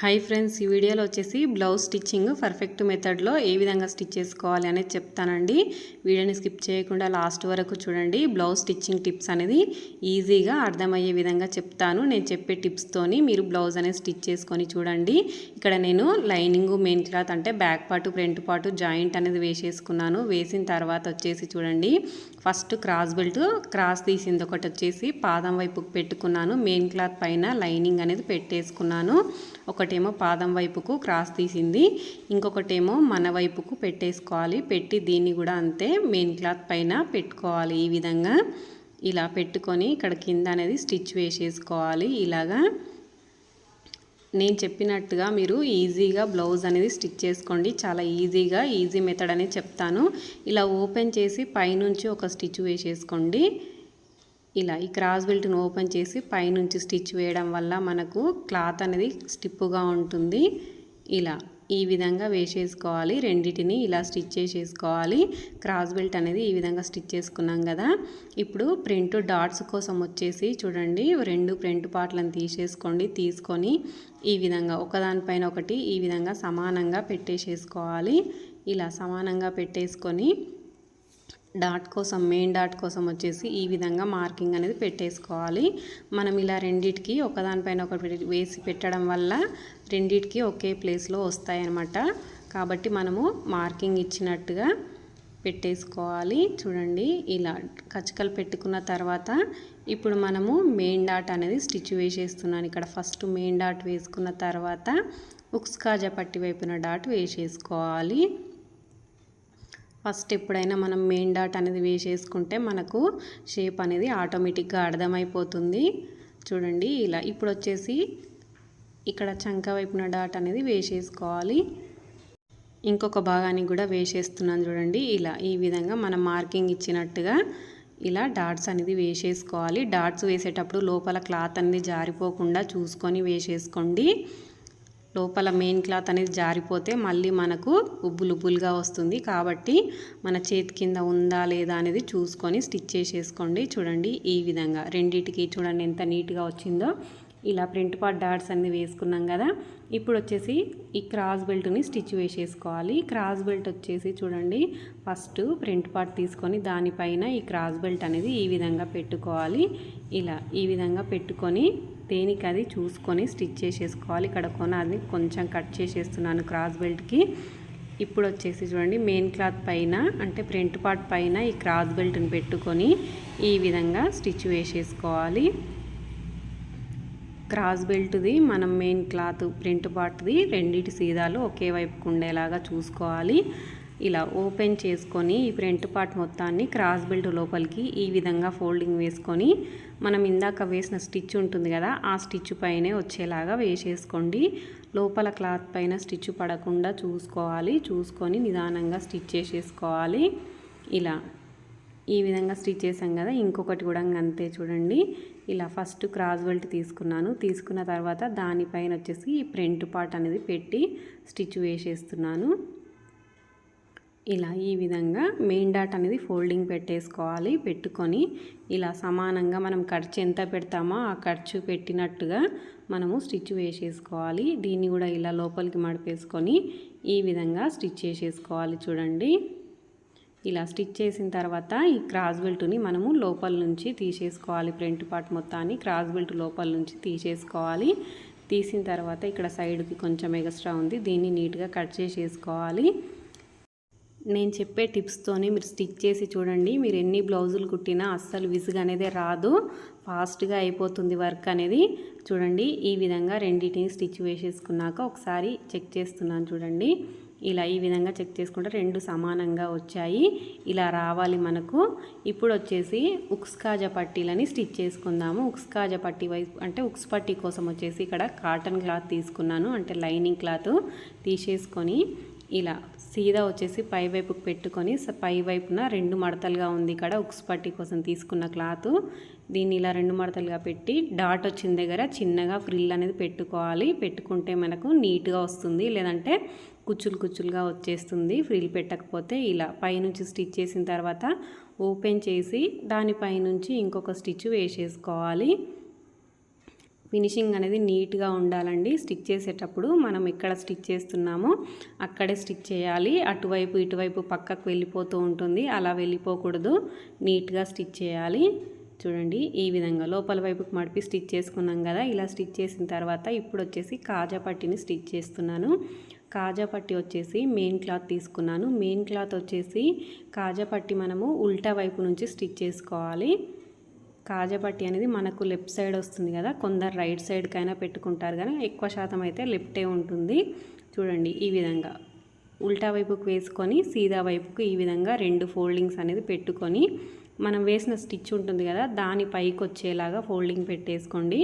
Hi friends ఈ వీడియోలో వచ్చేసి బ్లౌజ్ స్టిచ్చింగ్ పర్ఫెక్ట్ మెథడ్లో ఏ విధంగా స్టిచ్ చేసుకోవాలి అనేది చెప్తానండి. వీడియోని స్కిప్ చేయకుండా లాస్ట్ వరకు చూడండి. బ్లౌజ్ స్టిచ్చింగ్ టిప్స్ అనేది ఈజీగా అర్థమయ్యే విధంగా చెప్తాను. నేను చెప్పే టిప్స్తోని మీరు బ్లౌజ్ అనేది స్టిచ్ చేసుకొని చూడండి. ఇక్కడ నేను లైనింగ్ మెయిన్ క్లాత్ అంటే బ్యాక్ పాటు ఫ్రంట్ పాటు జాయింట్ అనేది వేసేసుకున్నాను. వేసిన తర్వాత వచ్చేసి చూడండి. ఫస్ట్ క్రాస్ బెల్ట్ క్రాస్ తీసింది ఒకటి వచ్చేసి పాదం వైపుకు పెట్టుకున్నాను. మెయిన్ క్లాత్ పైన లైనింగ్ అనేది పెట్టేసుకున్నాను. ఒకటేమో పాదం వైపుకు క్రాస్ తీసింది ఇంకొకటేమో మన వైపుకు పెట్టేసుకోవాలి. పెట్టి దీన్ని కూడా అంతే మెయిన్ క్లాత్ పైన పెట్టుకోవాలి ఈ విధంగా. ఇలా పెట్టుకొని ఇక్కడ కింద అనేది స్టిచ్ వేసేసుకోవాలి ఇలాగా. నేను చెప్పినట్టుగా మీరు ఈజీగా బ్లౌజ్ అనేది స్టిచ్ చేసుకోండి. చాలా ఈజీగా ఈజీ మెథడ్ అనేది చెప్తాను. ఇలా ఓపెన్ చేసి పైనుంచి ఒక స్టిచ్ వేసేసుకోండి. ఇలా ఈ క్రాస్ బెల్ట్ను ఓపెన్ చేసి పైనుంచి స్టిచ్ వేయడం వల్ల మనకు క్లాత్ అనేది స్టిప్పుగా ఉంటుంది. ఇలా ఈ విధంగా వేసేసుకోవాలి. రెండిటిని ఇలా స్టిచ్ చేసేసుకోవాలి. క్రాస్ బెల్ట్ అనేది ఈ విధంగా స్టిచ్ చేసుకున్నాం కదా. ఇప్పుడు ప్రింట్ డాట్స్ కోసం వచ్చేసి చూడండి. రెండు ప్రింట్ పార్ట్లను తీసేసుకోండి. తీసుకొని ఈ విధంగా ఒకదానిపైన ఒకటి ఈ విధంగా సమానంగా పెట్టేసేసుకోవాలి. ఇలా సమానంగా పెట్టేసుకొని డాట్ కోసం మెయిన్ డాట్ కోసం వచ్చేసి ఈ విధంగా మార్కింగ్ అనేది పెట్టేసుకోవాలి. మనం ఇలా రెండిటికి ఒకదానిపైన ఒకటి వేసి పెట్టడం వల్ల రెండిటికి ఒకే ప్లేస్లో వస్తాయన్నమాట. కాబట్టి మనము మార్కింగ్ ఇచ్చినట్టుగా పెట్టేసుకోవాలి. చూడండి ఇలా కచకలు పెట్టుకున్న తర్వాత ఇప్పుడు మనము మెయిన్ డాట్ అనేది స్టిచ్ వేసేస్తున్నాను. ఇక్కడ ఫస్ట్ మెయిన్ డాట్ వేసుకున్న తర్వాత ఉక్స్ కాజా పట్టి వైపున డాట్ వేసేసుకోవాలి. ఫస్ట్ ఎప్పుడైనా మనం మెయిన్ డాట్ అనేది వేసేసుకుంటే మనకు షేప్ అనేది ఆటోమేటిక్గా అర్థమైపోతుంది. చూడండి ఇలా ఇప్పుడు వచ్చేసి ఇక్కడ చంక వైపున డాట్ అనేది వేసేసుకోవాలి. ఇంకొక భాగానికి కూడా వేసేస్తున్నాను చూడండి. ఇలా ఈ విధంగా మనం మార్కింగ్ ఇచ్చినట్టుగా ఇలా డాట్స్ అనేది వేసేసుకోవాలి. డాట్స్ వేసేటప్పుడు లోపల క్లాత్ అనేది జారిపోకుండా చూసుకొని వేసేసుకోండి. లోపల మెయిన్ క్లాత్ అనేది జారిపోతే మళ్ళీ మనకు ఉబ్బులు ఉబ్బులుగా వస్తుంది. కాబట్టి మన చేతి కింద ఉందా లేదా అనేది చూసుకొని స్టిచ్ చేసేసుకోండి. చూడండి ఈ విధంగా. రెండింటికి చూడండి ఎంత నీట్గా వచ్చిందో. ఇలా ప్రింట్ పాట్ డాట్స్ అన్ని వేసుకున్నాం కదా. ఇప్పుడు వచ్చేసి ఈ క్రాస్ బెల్ట్ని స్టిచ్ వేసేసుకోవాలి. క్రాస్ బెల్ట్ వచ్చేసి చూడండి ఫస్ట్ ప్రింట్ పార్ట్ తీసుకొని దానిపైన ఈ క్రాస్ బెల్ట్ అనేది ఈ విధంగా పెట్టుకోవాలి. ఇలా ఈ విధంగా పెట్టుకొని దేనికి అది చూసుకొని స్టిచ్ చేసేసుకోవాలి. ఇక్కడ కొన అది కొంచెం కట్ చేసేస్తున్నాను క్రాస్ బెల్ట్కి. ఇప్పుడు వచ్చేసి చూడండి మెయిన్ క్లాత్ పైన అంటే ప్రింట్ పార్ట్ పైన ఈ క్రాస్ బెల్ట్ని పెట్టుకొని ఈ విధంగా స్టిచ్ వేసేసుకోవాలి. క్రాస్ బెల్ట్ది మనం మెయిన్ క్లాత్ ప్రింట్ పార్ట్ది రెండింటి సీదాలు ఒకే వైపుకు ఉండేలాగా చూసుకోవాలి. ఇలా ఓపెన్ చేసుకొని ఈ ఫ్రంట్ పార్ట్ మొత్తాన్ని క్రాస్ బెల్ట్ లోపలికి ఈ విధంగా ఫోల్డింగ్ వేసుకొని మనం ఇందాక వేసిన స్టిచ్ ఉంటుంది కదా ఆ స్టిచ్ పైనే వచ్చేలాగా వేసేసుకోండి. లోపల క్లాత్ పైన స్టిచ్ పడకుండా చూసుకోవాలి. చూసుకొని నిదానంగా స్టిచ్ చేసేసుకోవాలి. ఇలా ఈ విధంగా స్టిచ్ చేసాం కదా ఇంకొకటి కూడా అంతే చూడండి. ఇలా ఫస్ట్ క్రాస్ బెల్ట్ తీసుకున్నాను. తీసుకున్న తర్వాత దానిపైన వచ్చేసి ఈ ప్రింట్ పార్ట్ అనేది పెట్టి స్టిచ్ వేసేస్తున్నాను. ఇలా ఈ విధంగా మెయిన్ డాట్ అనేది ఫోల్డింగ్ పెట్టేసుకోవాలి. పెట్టుకొని ఇలా సమానంగా మనం ఖర్చు ఎంత పెడతామో ఆ ఖర్చు పెట్టినట్టుగా మనము స్టిచ్ వేసేసుకోవాలి. దీన్ని కూడా ఇలా లోపలికి మడిపేసుకొని ఈ విధంగా స్టిచ్ చేసేసుకోవాలి చూడండి. ఇలా స్టిచ్ చేసిన తర్వాత ఈ క్రాస్ బెల్ట్ని మనము లోపల నుంచి తీసేసుకోవాలి. ఫ్రంట్ పార్ట్ మొత్తాన్ని క్రాస్ బెల్ట్ లోపల నుంచి తీసేసుకోవాలి. తీసిన తర్వాత ఇక్కడ సైడ్కి కొంచెం ఎగస్ట్రా ఉంది. దీన్ని నీట్గా కట్ చేసేసుకోవాలి. నేను చెప్పే టిప్స్తోనే మీరు స్టిచ్ చేసి చూడండి. మీరు ఎన్ని బ్లౌజులు కుట్టినా అస్సలు విసుగు అనేది రాదు. ఫాస్ట్గా అయిపోతుంది వర్క్ అనేది. చూడండి ఈ విధంగా రెండింటిని స్టిచ్ వేసేసుకున్నాక ఒకసారి చెక్ చేస్తున్నాను చూడండి. ఇలా ఈ విధంగా చెక్ చేసుకుంటే రెండు సమానంగా వచ్చాయి. ఇలా రావాలి మనకు. ఇప్పుడు వచ్చేసి ఉక్స్కాజా పట్టీలని స్టిచ్ చేసుకుందాము. ఉక్స్కాజ పట్టీ వైపు అంటే ఉక్స్ పట్టీ కోసం వచ్చేసి ఇక్కడ కాటన్ క్లాత్ తీసుకున్నాను. అంటే లైనింగ్ క్లాత్ తీసేసుకొని ఇలా సీదా వచ్చేసి పై వైపుకు పెట్టుకొని పై వైపున రెండు మడతలుగా ఉంది ఇక్కడ ఉక్స్ పట్టి కోసం తీసుకున్న క్లాత్. దీన్ని ఇలా రెండు మడతలుగా పెట్టి డాట్ వచ్చిన దగ్గర చిన్నగా ఫ్రిల్ అనేది పెట్టుకోవాలి. పెట్టుకుంటే మనకు నీట్గా వస్తుంది. లేదంటే కుచ్చులు కుచ్చులుగా వచ్చేస్తుంది. ఫ్రిల్ పెట్టకపోతే ఇలా పైనుంచి స్టిచ్ చేసిన తర్వాత ఓపెన్ చేసి దానిపైనుంచి ఇంకొక స్టిచ్ వేసేసుకోవాలి. ఫినిషింగ్ అనేది నీట్గా ఉండాలండి. స్టిచ్ చేసేటప్పుడు మనం ఎక్కడ స్టిచ్ చేస్తున్నామో అక్కడే స్టిచ్ చేయాలి. అటువైపు ఇటువైపు పక్కకు వెళ్ళిపోతూ ఉంటుంది. అలా వెళ్ళిపోకూడదు. నీట్గా స్టిచ్ చేయాలి. చూడండి ఈ విధంగా లోపల వైపుకి మడిపి స్టిచ్ చేసుకున్నాం కదా. ఇలా స్టిచ్ చేసిన తర్వాత ఇప్పుడు వచ్చేసి కాజా పట్టిని స్టిచ్ చేస్తున్నాను. కాజా పట్టి వచ్చేసి మెయిన్ క్లాత్ తీసుకున్నాను. మెయిన్ క్లాత్ వచ్చేసి కాజా పట్టి మనము ఉల్టా వైపు నుంచి స్టిచ్ చేసుకోవాలి. కాజాపట్టి అనేది మనకు లెఫ్ట్ సైడ్ వస్తుంది కదా కొందరు రైట్ సైడ్కైనా పెట్టుకుంటారు కానీ ఎక్కువ శాతం అయితే లెఫ్టే ఉంటుంది. చూడండి ఈ విధంగా. ఉల్టా వైపుకు వేసుకొని సీదా వైపుకు ఈ విధంగా రెండు ఫోల్డింగ్స్ అనేది పెట్టుకొని మనం వేసిన స్టిచ్ ఉంటుంది కదా దాని పైకి వచ్చేలాగా ఫోల్డింగ్ పెట్టేసుకోండి.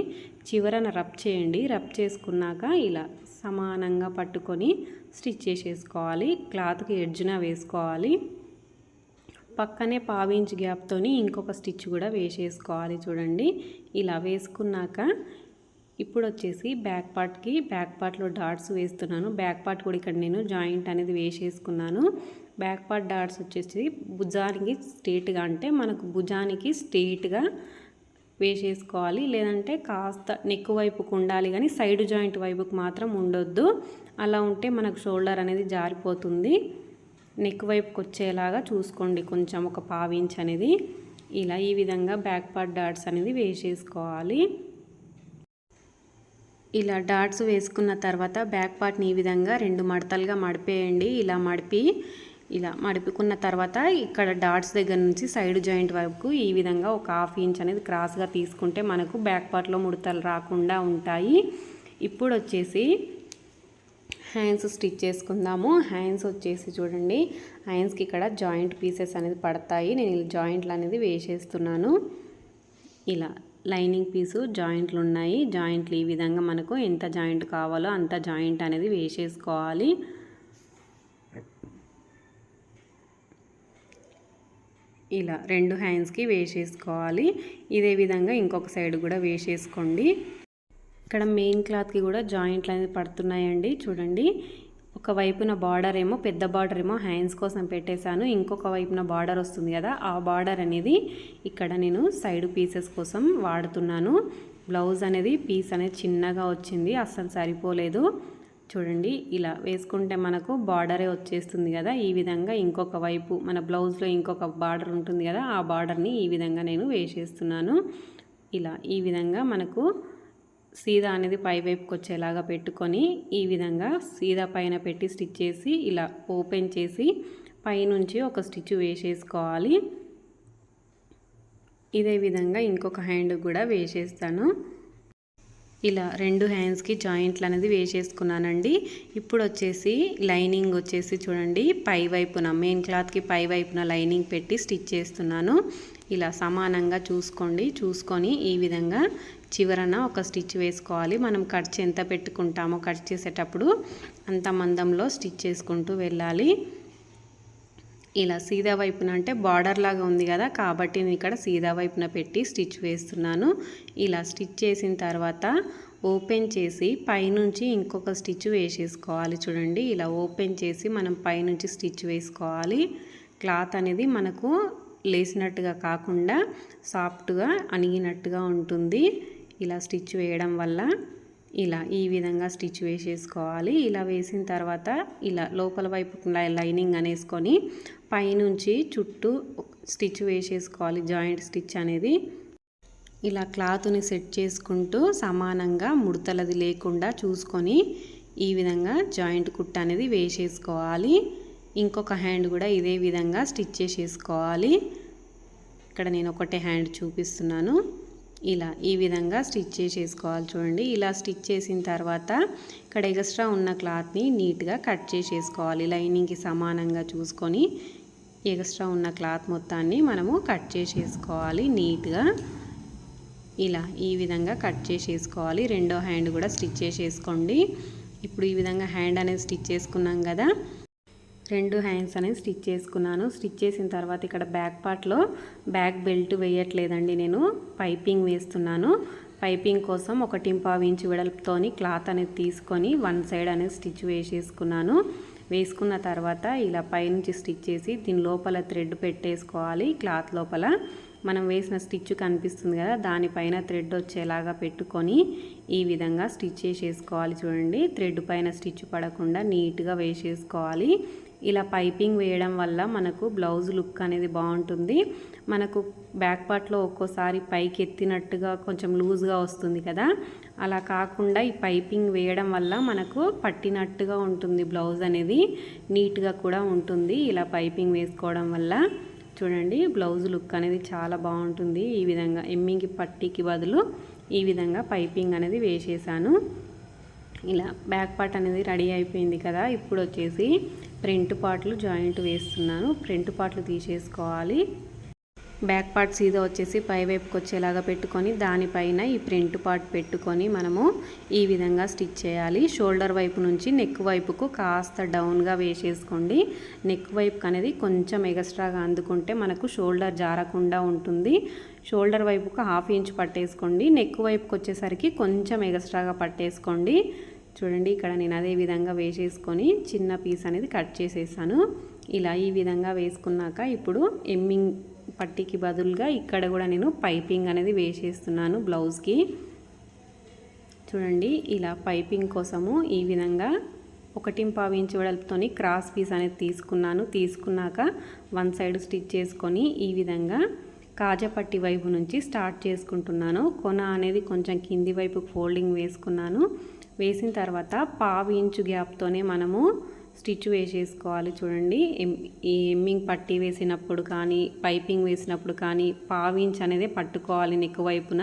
చివరన రబ్ చేయండి. రబ్ చేసుకున్నాక ఇలా సమానంగా పట్టుకొని స్టిచ్ చేసేసుకోవాలి. క్లాత్కి ఎడ్జ్న వేసుకోవాలి. పక్కనే పావించ్ గ్యాప్తోని ఇంకొక స్టిచ్ కూడా వేసేసుకోవాలి చూడండి. ఇలా వేసుకున్నాక ఇప్పుడు వచ్చేసి బ్యాక్ పార్ట్కి బ్యాక్ పార్ట్లో డాట్స్ వేస్తున్నాను. బ్యాక్ పార్ట్ కూడా ఇక్కడ నేను జాయింట్ అనేది వేసేసుకున్నాను. బ్యాక్ పార్ట్ డాట్స్ వచ్చేసి భుజానికి స్ట్రేట్గా అంటే మనకు భుజానికి స్ట్రేట్గా వేసేసుకోవాలి. లేదంటే కాస్త నెక్ వైపుకు ఉండాలి కానీ సైడ్ జాయింట్ వైపుకు మాత్రం ఉండొద్దు. అలా ఉంటే మనకు షోల్డర్ అనేది జారిపోతుంది. నెక్ వైపుకి వచ్చేలాగా చూసుకోండి. కొంచెం ఒక పావించ్ అనేది. ఇలా ఈ విధంగా బ్యాక్ పార్ట్ డాట్స్ అనేది వేసేసుకోవాలి. ఇలా డాట్స్ వేసుకున్న తర్వాత బ్యాక్ పార్ట్ని ఈ విధంగా రెండు మడతలుగా మడిపేయండి. ఇలా మడిపి ఇలా మడుపుకున్న తర్వాత ఇక్కడ డాట్స్ దగ్గర నుంచి సైడ్ జాయింట్ వరకు ఈ విధంగా ఒక హాఫ్ ఇంచ్ అనేది క్రాస్గా తీసుకుంటే మనకు బ్యాక్ పార్ట్లో ముడతలు రాకుండా ఉంటాయి. ఇప్పుడు వచ్చేసి హ్యాండ్స్ స్టిచ్ చేసుకుందాము. హ్యాండ్స్ వచ్చేసి చూడండి. హ్యాండ్స్కి ఇక్కడ జాయింట్ పీసెస్ అనేది పడతాయి. నేను జాయింట్లు అనేది వేసేస్తున్నాను. ఇలా లైనింగ్ పీసు జాయింట్లు ఉన్నాయి. జాయింట్లు ఈ విధంగా మనకు ఎంత జాయింట్ కావాలో అంత జాయింట్ అనేది వేసేసుకోవాలి. ఇలా రెండు హ్యాండ్స్కి వేసేసుకోవాలి. ఇదే విధంగా ఇంకొక సైడ్ కూడా వేసేసుకోండి. ఇక్కడ మెయిన్ క్లాత్కి కూడా జాయింట్లు అనేది పడుతున్నాయండి. చూడండి. ఒక వైపున బార్డర్ ఏమో పెద్ద బార్డర్ ఏమో హ్యాండ్స్ కోసం పెట్టేశాను. ఇంకొక వైపున బార్డర్ వస్తుంది కదా ఆ బార్డర్ అనేది ఇక్కడ నేను సైడ్ పీసెస్ కోసం వాడుతున్నాను. బ్లౌజ్ అనేది పీస్ అనేది చిన్నగా వచ్చింది. అస్సలు సరిపోలేదు. చూడండి ఇలా వేసుకుంటే మనకు బార్డరే వచ్చేస్తుంది కదా. ఈ విధంగా ఇంకొక వైపు మన బ్లౌజ్లో ఇంకొక బార్డర్ ఉంటుంది కదా ఆ బార్డర్ని ఈ విధంగా నేను వేసేస్తున్నాను. ఇలా ఈ విధంగా మనకు సీదా అనేది పై వైపుకి వచ్చేలాగా పెట్టుకొని ఈ విధంగా సీదా పైన పెట్టి స్టిచ్ చేసి ఇలా ఓపెన్ చేసి పైనుంచి ఒక స్టిచ్ వేసేసుకోవాలి. ఇదే విధంగా ఇంకొక హ్యాండ్ కూడా వేసేస్తాను. ఇలా రెండు హ్యాండ్స్కి జాయింట్లు అనేది వేసేసుకున్నానండి. ఇప్పుడు వచ్చేసి లైనింగ్ వచ్చేసి చూడండి. పై వైపున మెయిన్ క్లాత్కి పై వైపున లైనింగ్ పెట్టి స్టిచ్ చేస్తున్నాను. ఇలా సమానంగా చూసుకోండి. చూసుకొని ఈ విధంగా చివరన ఒక స్టిచ్ వేసుకోవాలి. మనం ఖర్చు ఎంత పెట్టుకుంటామో కట్ చేసేటప్పుడు అంత మందంలో స్టిచ్ చేసుకుంటూ వెళ్ళాలి. ఇలా సీదా వైపున అంటే బార్డర్ లాగా ఉంది కదా కాబట్టి నేను ఇక్కడ సీదా వైపున పెట్టి స్టిచ్ వేస్తున్నాను. ఇలా స్టిచ్ చేసిన తర్వాత ఓపెన్ చేసి పైనుంచి ఇంకొక స్టిచ్ వేసేసుకోవాలి చూడండి. ఇలా ఓపెన్ చేసి మనం పైనుంచి స్టిచ్ వేసుకోవాలి. క్లాత్ అనేది మనకు లేసినట్టుగా కాకుండా సాఫ్ట్గా అణిగినట్టుగా ఉంటుంది. ఇలా స్టిచ్ వేయడం వల్ల ఇలా ఈ విధంగా స్టిచ్ వేసేసుకోవాలి. ఇలా వేసిన తర్వాత ఇలా లోపల వైపు లైనింగ్ అనేసుకొని పైనుంచి చుట్టూ స్టిచ్ వేసేసుకోవాలి. జాయింట్ స్టిచ్ అనేది ఇలా క్లాత్ని సెట్ చేసుకుంటూ సమానంగా ముడతలది లేకుండా చూసుకొని ఈ విధంగా జాయింట్ కుట్ట అనేది వేసేసుకోవాలి. ఇంకొక హ్యాండ్ కూడా ఇదే విధంగా స్టిచ్ చేసేసుకోవాలి. ఇక్కడ నేను ఒకటే హ్యాండ్ చూపిస్తున్నాను. ఇలా ఈ విధంగా స్టిచ్ చేసేసుకోవాలి చూడండి. ఇలా స్టిచ్ చేసిన తర్వాత ఇక్కడ ఎక్స్ట్రా ఉన్న క్లాత్ని నీట్గా కట్ చేసేసుకోవాలి. లైనింగ్కి సమానంగా చూసుకొని ఎక్స్ట్రా ఉన్న క్లాత్ మొత్తాన్ని మనము కట్ చేసేసుకోవాలి. నీట్గా ఇలా ఈ విధంగా కట్ చేసేసుకోవాలి. రెండో హ్యాండ్ కూడా స్టిచ్ చేసేసుకోండి. ఇప్పుడు ఈ విధంగా హ్యాండ్ అనేది స్టిచ్ చేసుకున్నాం కదా. రెండు హ్యాండ్స్ అనేది స్టిచ్ చేసుకున్నాను. స్టిచ్ చేసిన తర్వాత ఇక్కడ బ్యాక్ పార్ట్లో బ్యాక్ బెల్ట్ వేయట్లేదండి నేను. పైపింగ్ వేస్తున్నాను. పైపింగ్ కోసం ఒక టింపావు ఇంచు వెడల్పుతోని క్లాత్ అనేది తీసుకొని వన్ సైడ్ అనేది స్టిచ్ వేసేసుకున్నాను. వేసుకున్న తర్వాత ఇలా పైనుంచి స్టిచ్ చేసి దీని లోపల థ్రెడ్ పెట్టేసుకోవాలి క్లాత్ లోపల. మనం వేసిన స్టిచ్ కనిపిస్తుంది కదా దానిపైన థ్రెడ్ వచ్చేలాగా పెట్టుకొని ఈ విధంగా స్టిచ్ చేసేసుకోవాలి చూడండి. థ్రెడ్ పైన స్టిచ్ పడకుండా నీట్గా వేసేసుకోవాలి. ఇలా పైపింగ్ వేయడం వల్ల మనకు బ్లౌజ్ లుక్ అనేది బాగుంటుంది. మనకు బ్యాక్ పార్ట్లో ఒక్కోసారి పైకి ఎత్తినట్టుగా కొంచెం లూజ్గా వస్తుంది కదా. అలా కాకుండా ఈ పైపింగ్ వేయడం వల్ల మనకు పట్టినట్టుగా ఉంటుంది బ్లౌజ్ అనేది. నీట్గా కూడా ఉంటుంది ఇలా పైపింగ్ వేసుకోవడం వల్ల. చూడండి బ్లౌజ్ లుక్ అనేది చాలా బాగుంటుంది. ఈ విధంగా ఎమ్మింగి పట్టీకి బదులు ఈ విధంగా పైపింగ్ అనేది వేసేసాను. ఇలా బ్యాక్ పార్ట్ అనేది రెడీ అయిపోయింది కదా ఇప్పుడు వచ్చేసి ప్రింట్ పార్ట్లు జాయింట్ వేస్తున్నాను. ప్రింట్ పార్ట్లు తీసేసుకోవాలి. బ్యాక్ పార్ట్ సీదా వచ్చేసి పై వైపుకి వచ్చేలాగా పెట్టుకొని దానిపైన ఈ ప్రింట్ పార్ట్ పెట్టుకొని మనము ఈ విధంగా స్టిచ్ చేయాలి. షోల్డర్ వైపు నుంచి నెక్ వైపుకు కాస్త డౌన్గా వేసేసుకోండి. నెక్ వైపు అనేది కొంచెం ఎగస్ట్రాగా అందుకుంటే మనకు షోల్డర్ జారకుండా ఉంటుంది. షోల్డర్ వైపుకు హాఫ్ ఇంచ్ పట్టేసుకోండి. నెక్ వైపుకి వచ్చేసరికి కొంచెం ఎగస్ట్రాగా పట్టేసుకోండి. చూడండి ఇక్కడ నేను అదే విధంగా వేసేసుకొని చిన్న పీస్ అనేది కట్ చేసేసాను. ఇలా ఈ విధంగా వేసుకున్నాక ఇప్పుడు ఎమ్మింగ్ పట్టీకి బదులుగా ఇక్కడ కూడా నేను పైపింగ్ అనేది వేసేస్తున్నాను బ్లౌజ్కి. చూడండి ఇలా పైపింగ్ కోసము ఈ విధంగా ఒకటి ఇంచు వెడల్పుతోని క్రాస్ పీస్ అనేది తీసుకున్నాను. తీసుకున్నాక వన్ సైడ్ స్టిచ్ చేసుకొని ఈ విధంగా కాజపట్టి వైపు నుంచి స్టార్ట్ చేసుకుంటున్నాను. కొన అనేది కొంచెం కింది వైపు ఫోల్డింగ్ వేసుకున్నాను. వేసిన తర్వాత పావు ఇంచు గ్యాప్తోనే మనము స్టిచ్ వేసేసుకోవాలి చూడండి. ఈ ఎమ్మింగ్ పట్టి వేసినప్పుడు కానీ పైపింగ్ వేసినప్పుడు కానీ పావించ్ అనేది పట్టుకోవాలి నెక్ వైపున.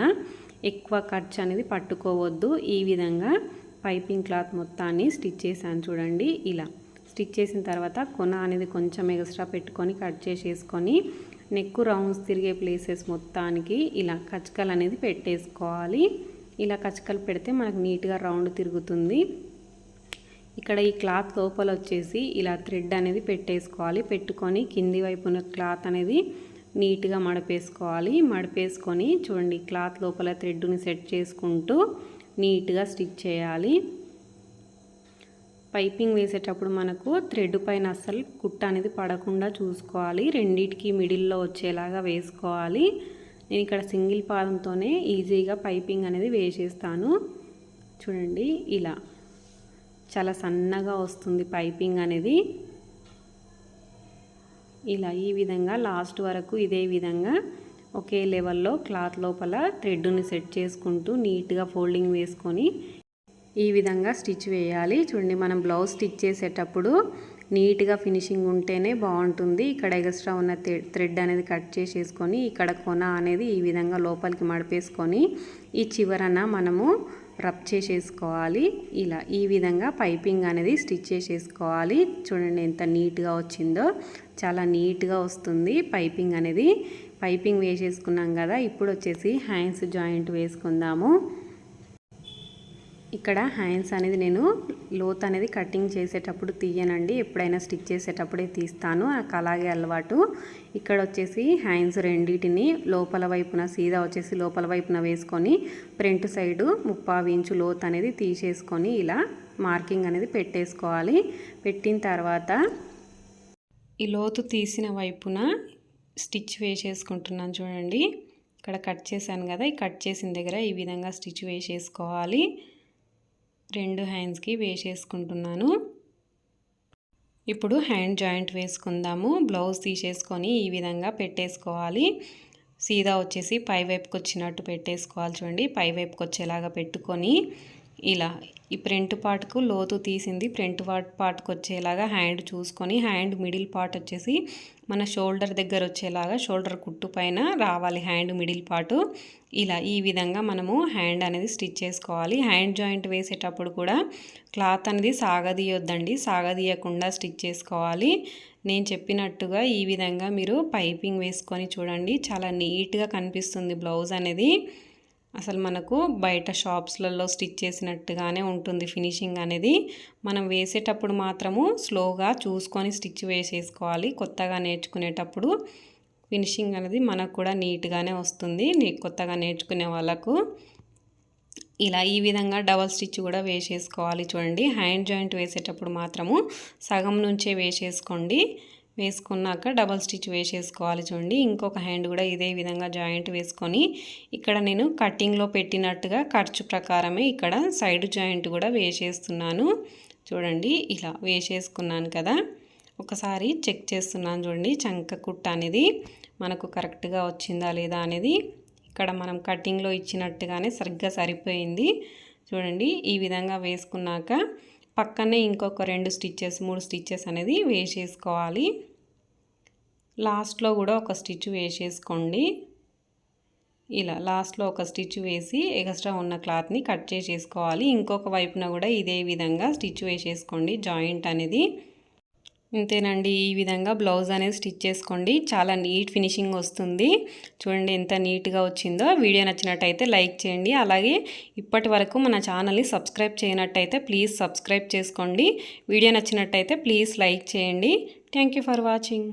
ఎక్కువ ఖర్చు అనేది పట్టుకోవద్దు. ఈ విధంగా పైపింగ్ క్లాత్ మొత్తాన్ని స్టిచ్ చేశాను చూడండి. ఇలా స్టిచ్ చేసిన తర్వాత కొన అనేది కొంచెం ఎక్స్ట్రా పెట్టుకొని కట్ చేసేసుకొని నెక్ రౌండ్స్ తిరిగే ప్లేసెస్ మొత్తానికి ఇలా కచకలు అనేది పెట్టేసుకోవాలి. ఇలా కచకలు పెడితే మనకు నీట్గా రౌండ్ తిరుగుతుంది. ఇక్కడ ఈ క్లాత్ లోపల వచ్చేసి ఇలా థ్రెడ్ అనేది పెట్టేసుకోవాలి. పెట్టుకొని కింది వైపున క్లాత్ అనేది నీట్గా మడపేసుకోవాలి. మడపేసుకొని చూడండి క్లాత్ లోపల థ్రెడ్ని సెట్ చేసుకుంటూ నీట్గా స్టిచ్ చేయాలి. పైపింగ్ వేసేటప్పుడు మనకు థ్రెడ్ పైన అస్సలు కుట్ట అనేది పడకుండా చూసుకోవాలి. రెండింటికి మిడిల్లో వచ్చేలాగా వేసుకోవాలి. నేను ఇక్కడ సింగిల్ పాదంతోనే ఈజీగా పైపింగ్ అనేది వేసేస్తాను. చూడండి ఇలా. చాలా సన్నగా వస్తుంది పైపింగ్ అనేది. ఇలా ఈ విధంగా లాస్ట్ వరకు ఇదే విధంగా ఒకే లెవెల్లో క్లాత్ లోపల థ్రెడ్ని సెట్ చేసుకుంటూ నీట్గా ఫోల్డింగ్ వేసుకొని ఈ విధంగా స్టిచ్ వేయాలి. చూడండి మనం బ్లౌజ్ స్టిచ్ చేసేటప్పుడు నీట్గా ఫినిషింగ్ ఉంటేనే బాగుంటుంది ఇక్కడ ఎగస్ట్రా ఉన్న థ్రెడ్ అనేది కట్ చేసేసుకొని ఇక్కడ కొన అనేది ఈ విధంగా లోపలికి మడిపేసుకొని ఈ చివరన మనము రబ్ చేసేసుకోవాలి. ఇలా ఈ విధంగా పైపింగ్ అనేది స్టిచ్ చేసేసుకోవాలి. చూడండి ఎంత నీట్గా వచ్చిందో. చాలా నీట్గా వస్తుంది. పైపింగ్ అనేది పైపింగ్ వేసేసుకున్నాం కదా ఇప్పుడు వచ్చేసి హ్యాండ్స్ జాయింట్ వేసుకుందాము. ఇక్కడ హ్యాండ్స్ అనేది నేను లోత్ అనేది కటింగ్ చేసేటప్పుడు తీయనండి. ఎప్పుడైనా స్టిచ్ చేసేటప్పుడే తీస్తాను. నాకు అలాగే అలవాటు. ఇక్కడ వచ్చేసి హ్యాండ్స్ రెండింటిని లోపల వైపున సీదా వచ్చేసి లోపల వైపున వేసుకొని ఫ్రంట్ సైడు ముప్పావి ఇంచు లోత్ అనేది తీసేసుకొని ఇలా మార్కింగ్ అనేది పెట్టేసుకోవాలి. పెట్టిన తర్వాత ఈ లోతు తీసిన వైపున స్టిచ్ వేసేసుకుంటున్నాను చూడండి. ఇక్కడ కట్ చేశాను కదా ఈ కట్ చేసిన దగ్గర ఈ విధంగా స్టిచ్ వేసేసుకోవాలి. రెండు హ్యాండ్స్కి వేసేసుకుంటున్నాను. ఇప్పుడు హ్యాండ్ జాయింట్ వేసుకుందాము. బ్లౌజ్ తీసేసుకొని ఈ విధంగా పెట్టేసుకోవాలి. సీదా వచ్చేసి పై వైపుకి వచ్చినట్టు పెట్టేసుకోవాలి చూడండి. పై వైపుకి వచ్చేలాగా పెట్టుకొని ఇలా ఈ ఫ్రంట్ పార్ట్కు లోతు తీసింది. ఫ్రంట్ పార్ట్ పార్ట్కి వచ్చేలాగా హ్యాండ్ చూసుకొని హ్యాండ్ మిడిల్ పార్ట్ వచ్చేసి మన షోల్డర్ దగ్గర వచ్చేలాగా షోల్డర్ కుట్టు పైన రావాలి హ్యాండ్ మిడిల్ పాటు ఇలా ఈ విధంగా మనము హ్యాండ్ అనేది స్టిచ్ చేసుకోవాలి. హ్యాండ్ జాయింట్ వేసేటప్పుడు కూడా క్లాత్ అనేది సాగదీయొద్దండి. సాగదీయకుండా స్టిచ్ చేసుకోవాలి. నేను చెప్పినట్టుగా ఈ విధంగా మీరు పైపింగ్ వేసుకొని చూడండి. చాలా నీట్గా కనిపిస్తుంది బ్లౌజ్ అనేది. అసలు మనకు బయట షాప్స్లలో స్టిచ్ చేసినట్టుగానే ఉంటుంది ఫినిషింగ్ అనేది. మనం వేసేటప్పుడు మాత్రము స్లోగా చూసుకొని స్టిచ్ వేసేసుకోవాలి. కొత్తగా నేర్చుకునేటప్పుడు ఫినిషింగ్ అనేది మనకు కూడా నీట్గానే వస్తుంది. కొత్తగా నేర్చుకునే వాళ్ళకు ఇలా ఈ విధంగా డబల్ స్టిచ్ కూడా వేసేసుకోవాలి చూడండి. హ్యాండ్ జాయింట్ వేసేటప్పుడు మాత్రము సగం నుంచే వేసేసుకోండి. వేసుకున్నాక డబల్ స్టిచ్ వేసేసుకోవాలి చూడండి. ఇంకొక హ్యాండ్ కూడా ఇదే విధంగా జాయింట్ వేసుకొని ఇక్కడ నేను కటింగ్లో పెట్టినట్టుగా ఖర్చు ప్రకారమే ఇక్కడ సైడ్ జాయింట్ కూడా వేసేస్తున్నాను. చూడండి ఇలా వేసేసుకున్నాను కదా. ఒకసారి చెక్ చేస్తున్నాను చూడండి చంక కుట్ట అనేది మనకు కరెక్ట్గా వచ్చిందా లేదా అనేది. ఇక్కడ మనం కటింగ్లో ఇచ్చినట్టుగానే సరిగ్గా సరిపోయింది. చూడండి ఈ విధంగా వేసుకున్నాక పక్కనే ఇంకొక రెండు స్టిచ్చెస్ మూడు స్టిచ్చెస్ అనేది వేసేసుకోవాలి. లాస్ట్లో కూడా ఒక స్టిచ్ వేసేసుకోండి. ఇలా లాస్ట్లో ఒక స్టిచ్ వేసి ఎక్స్ట్రా ఉన్న క్లాత్ని కట్ చేసేసుకోవాలి. ఇంకొక వైపున కూడా ఇదే విధంగా స్టిచ్ వేసేసుకోండి జాయింట్ అనేది. ఇంతేనండి. ఈ విధంగా బ్లౌజ్ అనేది స్టిచ్ చేసుకోండి. చాలా నీట్ ఫినిషింగ్ వస్తుంది. చూడండి ఎంత నీట్గా వచ్చిందో. వీడియో నచ్చినట్టయితే లైక్ చేయండి. అలాగే ఇప్పటి వరకు మన ఛానల్ని సబ్స్క్రైబ్ చేయనట్టయితే ప్లీజ్ సబ్స్క్రైబ్ చేసుకోండి. వీడియో నచ్చినట్టయితే ప్లీజ్ లైక్ చేయండి. Thank for watching.